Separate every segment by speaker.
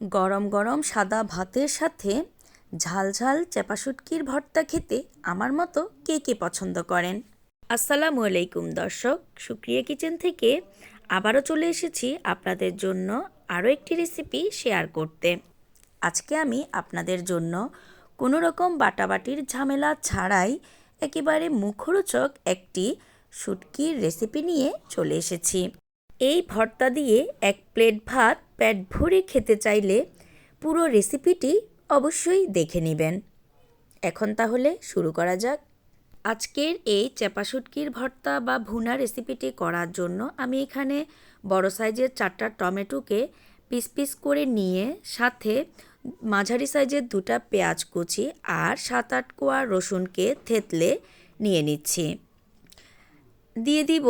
Speaker 1: গরম গরম সাদা ভাতের সাথে ঝাল ঝাল চেপা শুটকির ভর্তা খেতে আমার মতো কে কে পছন্দ করেন? আসসালামু আলাইকুম দর্শক, সুক্রিয়া কিচেন থেকে আবারও চলে এসেছি আপনাদের জন্য আরও একটি রেসিপি শেয়ার করতে। আজকে আমি আপনাদের জন্য কোনো রকম বাটাবাটির ঝামেলা ছাড়াই একেবারে মুখরোচক একটি শুটকির রেসিপি নিয়ে চলে এসেছি। এই ভর্তা দিয়ে এক প্লেট ভাত, পেট ভরে খেতে চাইলে পুরো রেসিপিটি অবশ্যই দেখে নেবেন। এখন তাহলে শুরু করা যাক। আজকের এই চেপা শুটকির ভর্তা বা ভুনা রেসিপিটি করার জন্য আমি এখানে বড় সাইজের চারটা টমেটোকে পিস পিস করে নিয়ে, সাথে মাঝারি সাইজের দুটা পেঁয়াজ কুচি আর সাত আট কোয়া রসুনকে থেতলে নিয়ে নিচ্ছি। দিয়ে দিব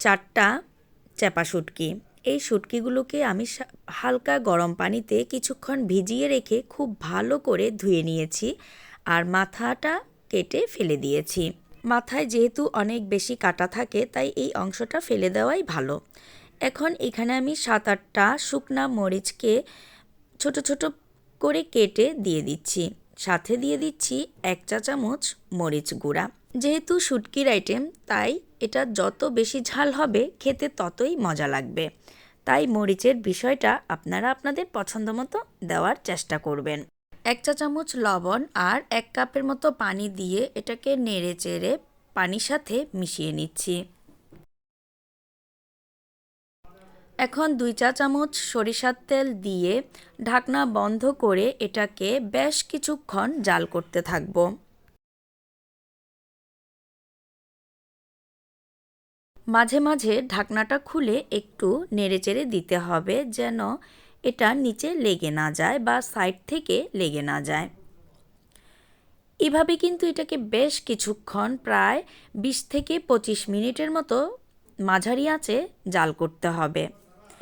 Speaker 1: চারটা চাপা শুটকি। এই শুটকিগুলোকে আমি হালকা গরম পানিতে কিছুক্ষণ ভিজিয়ে রেখে খুব ভালো করে ধুয়ে নিয়েছি আর মাথাটা কেটে ফেলে দিয়েছি। মাথায় যেহেতু অনেক বেশি কাটা থাকে, তাই এই অংশটা ফেলে দেওয়াই ভালো। এখন এখানে আমি সাত আটটা শুকনা মরিচকে ছোট ছোট করে কেটে দিয়ে দিচ্ছি। সাথে দিয়ে দিচ্ছি এক চা চামচ মরিচ গুঁড়া। যেহেতু শুটকির আইটেম তাই এটা যত বেশি ঝাল হবে, খেতে ততই মজা লাগবে। তাই মরিচের বিষয়টা আপনারা আপনাদের পছন্দ মতো দেওয়ার চেষ্টা করবেন। এক চা চামচ লবণ আর এক কাপের মতো পানি দিয়ে এটাকে নেড়ে চেড়ে পানির সাথে মিশিয়ে নিচ্ছি। এখন দুই চা চামচ সরিষার তেল দিয়ে ঢাকনা বন্ধ করে এটাকে বেশ কিছুক্ষণ জাল করতে থাকব। মাঝে মাঝে ঢাকনাটা খুলে একটু নেড়েচেড়ে দিতে হবে যেন এটা নিচে লেগে না যায় বা সাইড থেকে লেগে না যায়। এভাবে কিন্তু এটাকে বেশ কিছুক্ষণ প্রায় বিশ থেকে পঁচিশ মিনিটের মতো মাঝারি আঁচে জাল করতে হবে।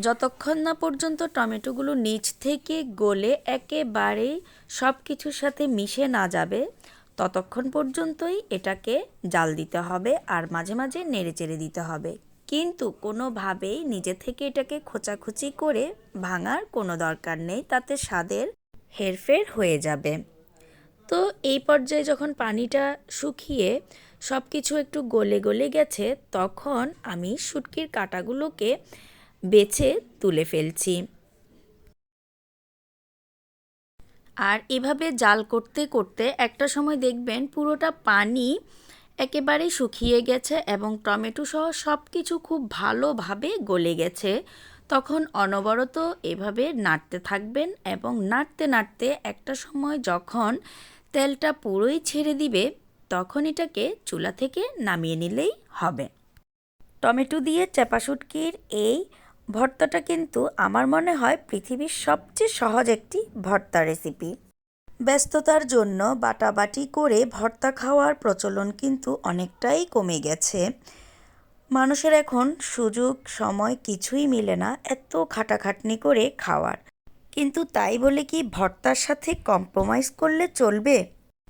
Speaker 1: যতক্ষণ না পর্যন্ত টমেটোগুলো নিচ থেকে গলে একেবারেই সব কিছুর সাথে মিশে না যাবে ততক্ষণ পর্যন্তই এটাকে জাল দিতে হবে আর মাঝে মাঝে নেড়ে চেড়ে দিতে হবে। কিন্তু কোনোভাবেই নিজে থেকে এটাকে খোঁচাখুচি করে ভাঙার কোনো দরকার নেই, তাতে স্বাদের হেরফের হয়ে যাবে। তো এই পর্যায়ে যখন পানিটা শুকিয়ে সব কিছু একটু গলে গলে গেছে, তখন আমি শুটকির কাটাগুলোকে বেছে তুলে ফেলছি। আর এভাবে জাল করতে করতে একটা সময় দেখবেন পুরোটা পানি একেবারে শুকিয়ে গেছে এবং টমেটো সহ সব কিছু খুব ভালোভাবে গলে গেছে। তখন অনবরত এভাবে নাড়তে থাকবেন এবং নাড়তে নাড়তে একটা সময় যখন তেলটা পুরোই ছেড়ে দিবে, তখন এটাকে চুলা থেকে নামিয়ে নিলেই হবে। টমেটো দিয়ে চেপা শুটকির এই ভর্তাটা কিন্তু আমার মনে হয় পৃথিবীর সবচেয়ে সহজ একটি ভর্তা রেসিপি ব্যস্ততার জন্য বাটাবাটি করে ভর্তা খাওয়ার প্রচলন কিন্তু অনেকটাই কমে গেছে। মানুষের এখন সুযোগ, সময় কিছুই মিলে না এত খাটাখাটনি করে খাওয়ার। কিন্তু তাই বলে কি ভর্তার সাথে কম্প্রোমাইজ করলে চলবে?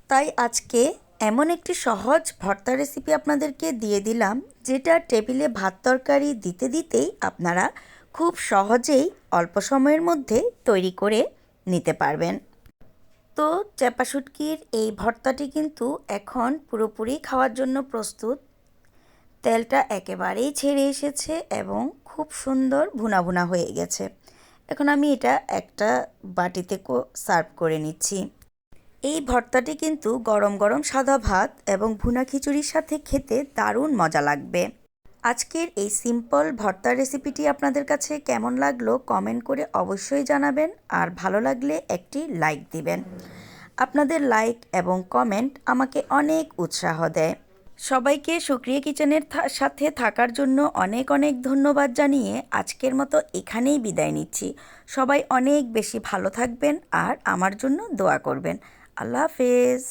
Speaker 1: তাই আজকে এমন একটি সহজ ভর্তা রেসিপি আপনাদেরকে দিয়ে দিলাম, যেটা টেবিলে ভাত তরকারি দিতে দিতেই আপনারা খুব সহজেই অল্প সময়ের মধ্যে তৈরি করে নিতে পারবেন। তো চ্যাপা শুটকির এই ভর্তাটি কিন্তু এখন পুরোপুরি খাওয়ার জন্য প্রস্তুত। তেলটা একেবারেই ছেড়ে এসেছে এবং খুব সুন্দর ভুনা ভুনা হয়ে গেছে। এখন আমি এটা একটা বাটিতে সার্ভ করে নিচ্ছি। এই ভর্তাটি কিন্তু গরম গরম সাদা ভাত এবং ভুনা খিচুড়ির সাথে খেতে দারুণ মজা লাগবে। আজকের এই সিম্পল ভর্তা রেসিপিটি আপনাদের কাছে কেমন লাগল কমেন্ট করে অবশ্যই জানাবেন, আর ভালো লাগলে একটি লাইক দিবেন। আপনাদের লাইক এবং কমেন্ট আমাকে অনেক উৎসাহ দেয়। সবাইকে সুক্রিয়া কিচেনের সাথে থাকার জন্য অনেক অনেক ধন্যবাদ জানিয়ে আজকের মতো এখানেই বিদায় নিচ্ছি। সবাই অনেক বেশি ভালো থাকবেন, আর আমার জন্য দোয়া করবেন। আল্লাহ হাফেজ